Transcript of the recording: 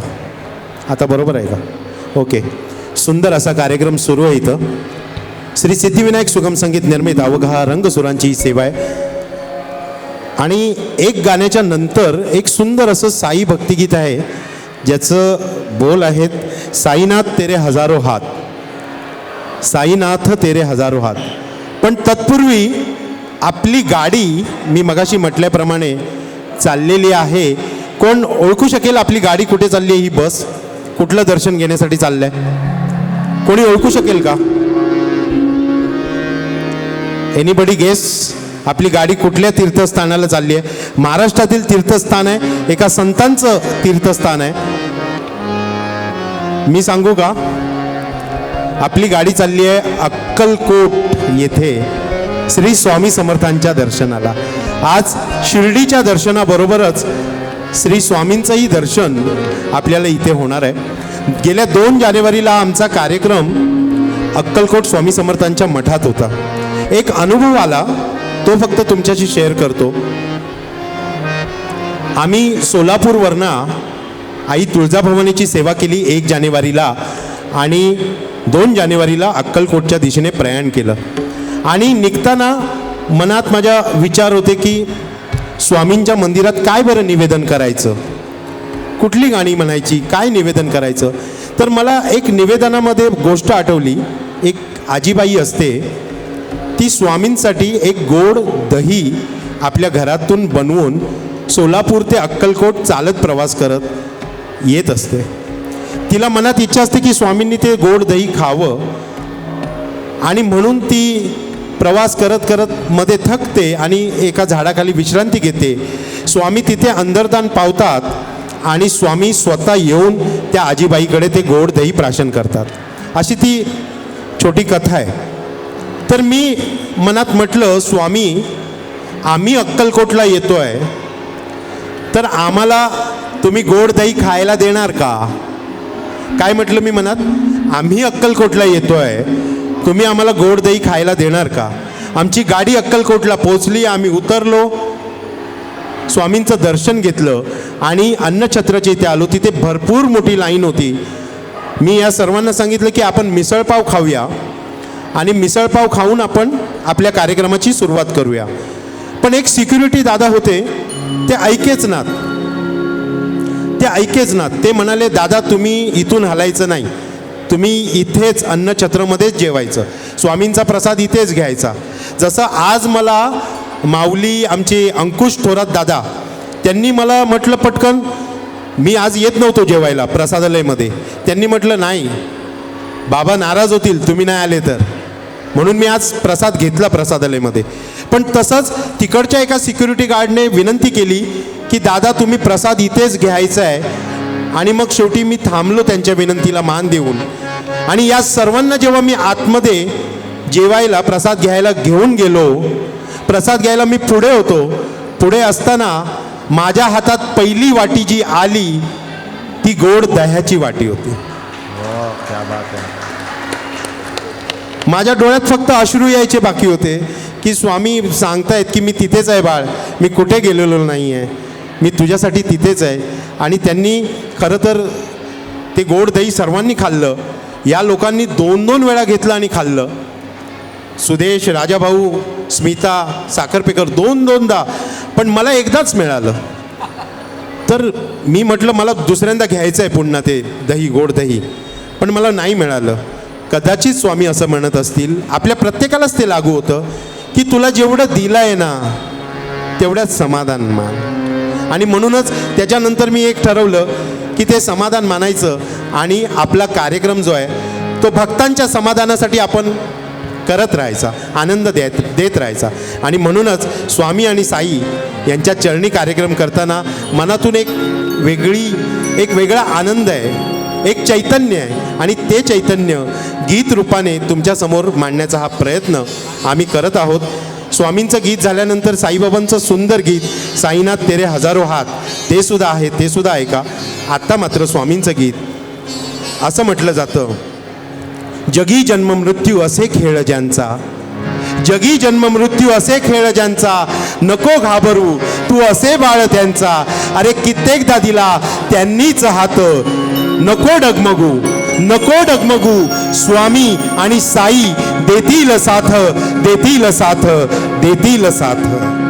आता बरोबर आहे का? ओके सुंदर असा कार्यक्रम सुरू आहे इथं. श्री सिद्धिविनायक सुगम संगीत निर्मित अवघा रंगसुरांची ही सेवा आहे. आणि एक गाण्याच्या नंतर एक सुंदर असं साई भक्तिगीत आहे ज्याचं बोल आहेत साईनाथ तेरे हजारो हात साईनाथ तेरे हजारो हात पण तत्पूर्वी आपली गाडी मी मगाशी म्हटल्याप्रमाणे चाललेली आहे कोण ओळखू शकेल आपली गाडी कुठे चालली आहे ही बस? कुठलं दर्शन घेण्यासाठी चाललंय? कोणी ओळखू शकेल का? एनीबडी गेस आपली गाडी कुठल्या तीर्थस्थानाला चालली आहे? महाराष्ट्रातील तीर्थस्थान आहे एका संतांचं तीर्थस्थान आहे. मी सांगू का? आपली गाडी चालली आहे अक्कलकोट येथे श्री स्वामी समर्थांच्या दर्शनाला. आज शिर्डीच्या दर्शनाबरोबरच श्री स्वामींचंही दर्शन आपल्याला इथे होणार आहे. गेल्या दोन जानेवारीला आमचा कार्यक्रम अक्कलकोट स्वामी समर्थांच्या मठात होता. एक अनुभव आला तो फक्त तुमच्याशी शेअर करतो. आम्ही सोलापूरवरनं आई तुळजाभवानीची सेवा केली एक जानेवारीला आणि दोन जानेवारीला अक्कलकोटच्या दिशेने प्रयाण केलं. आणि निघताना मनात माझ्या विचार होते की स्वामींच्या मंदिरात काय बरं निवेदन करायचं? कुठली गाणी म्हणायची? काय निवेदन करायचं? तर मला एक निवेदनामध्ये गोष्ट आठवली. एक आजीबाई असते. ती स्वामींसाठी एक गोड दही आपल्या घरातून बनवून सोलापूर ते अक्कलकोट चालत प्रवास करत येत असते. तिला मनात इच्छा असते की स्वामींनी ते गोड दही खावं. आणि म्हणून ती प्रवास करत करत मध्ये थकते आणि एका झाडाखाली विश्रांती घेते. स्वामी तिथे अंतर्दान पावतात आणि स्वामी स्वतः येऊन त्या आजीबाईकडे ते गोड दही प्राशन करतात. अशी ती छोटी कथा आहे. तर मी मनात म्हटलं स्वामी आम्ही अक्कलकोटला येतो आहे तर आम्हाला तुम्ही गोड दही खायला देणार का? काय म्हटलं मी मनात? आम्ही अक्कलकोटला येतो आहे तुम्ही आम्हाला गोड दही खायला देणार का? आमची गाडी अक्कलकोटला पोचली आम्ही उतरलो. स्वामींचं दर्शन घेतलं आणि अन्नछत्राच्या इथे आलो. तिथे भरपूर मोठी लाईन होती. मी या सर्वांना सांगितलं की आपण मिसळपाव खाऊया आणि मिसळपाव खाऊन आपण आपल्या कार्यक्रमाची सुरुवात करूया. पण एक सिक्युरिटी दादा होते ते ऐकेच नात. ते ऐकेच नात. ते म्हणाले दादा तुम्ही इथून हलायचं नाही. तुम्ही इथेच अन्नछत्रमध्येच जेवायचं. स्वामींचा प्रसाद इथेच घ्यायचा. जसं आज मला माऊली आमचे अंकुश थोरात दादा त्यांनी मला म्हटलं पटकन मी आज येत नव्हतो जेवायला प्रसादालयमध्ये. त्यांनी म्हटलं नाही बाबा नाराज होतील तुम्ही नाही आले तर. म्हणून मी आज प्रसाद घेतला प्रसादालयमध्ये. पण तसंच तिकडच्या एका सिक्युरिटी गार्डने विनंती केली की दादा तुम्ही प्रसाद इथेच घ्यायचा आहे. आणि मग शेवटी मी थांबलो त्यांच्या विनंतीला मान देऊन. आणि या सर्वांना जेव्हा मी आतमध्ये जेवायला प्रसाद घ्यायला घेऊन गेलो प्रसाद घ्यायला मी पुढे होतो पुढे असताना माझ्या हातात पहिली वाटी जी आली ती गोड दह्याची वाटी होती. माझ्या डोळ्यात फक्त अश्रू यायचे बाकी होते की स्वामी सांगतायत की मी तिथेच आहे बाळ मी कुठे गेलेलो नाही आहे मी तुझ्यासाठी तिथेच आहे. आणि त्यांनी खरं तर ते गोड दही सर्वांनी खाल्लं. या लोकांनी दोन दोन वेळा घेतलं आणि खाल्लं. सुदेश राजाभाऊ स्मिता साखरपेकर दोन दोनदा. पण मला एकदाच मिळालं. तर मी म्हटलं मला दुसऱ्यांदा घ्यायचं आहे पुन्हा ते दही गोड दही. पण मला नाही मिळालं. कदाचित स्वामी असं म्हणत असतील. आपल्या प्रत्येकालाच ते लागू होतं की तुला जेवढं दिलं आहे ना तेवढ्याच समाधान मान. आणि म्हणूनच त्याच्यानंतर मी एक ठरवलं की ते समाधान मानायचं आणि आपला कार्यक्रम जो आहे तो भक्तांच्या समाधानासाठी आपण करत राहायचा आनंद देत देत राहायचा. आणि म्हणूनच स्वामी आणि साई यांच्या चरणी कार्यक्रम करताना मनातून एक वेगळी एक वेगळा आनंद आहे एक चैतन्य आहे. आणि ते चैतन्य गीत रूपाने तुमच्यासमोर मांडण्याचा हा प्रयत्न आम्ही करत आहोत. स्वामींचं गीत झाल्यानंतर साईबाबांचं सुंदर गीत साईनाथ तेरे हजारो हात ते सुद्धा आहे ते सुद्धा ऐका. आत्ता मात्र स्वामींचं गीत. असं म्हटलं जातं. जगी जन्म मृत्यू असे खेळ ज्यांचा. जगी जन्म मृत्यू असे खेळ ज्यांचा. नको घाबरू तू असे बाळ त्यांचा. अरे कित्येकदा दिला त्यांनीच हात. नको डगमगू नको डगमगू. स्वामी आणि साई देतील साथ देतील साथ देतील साथ.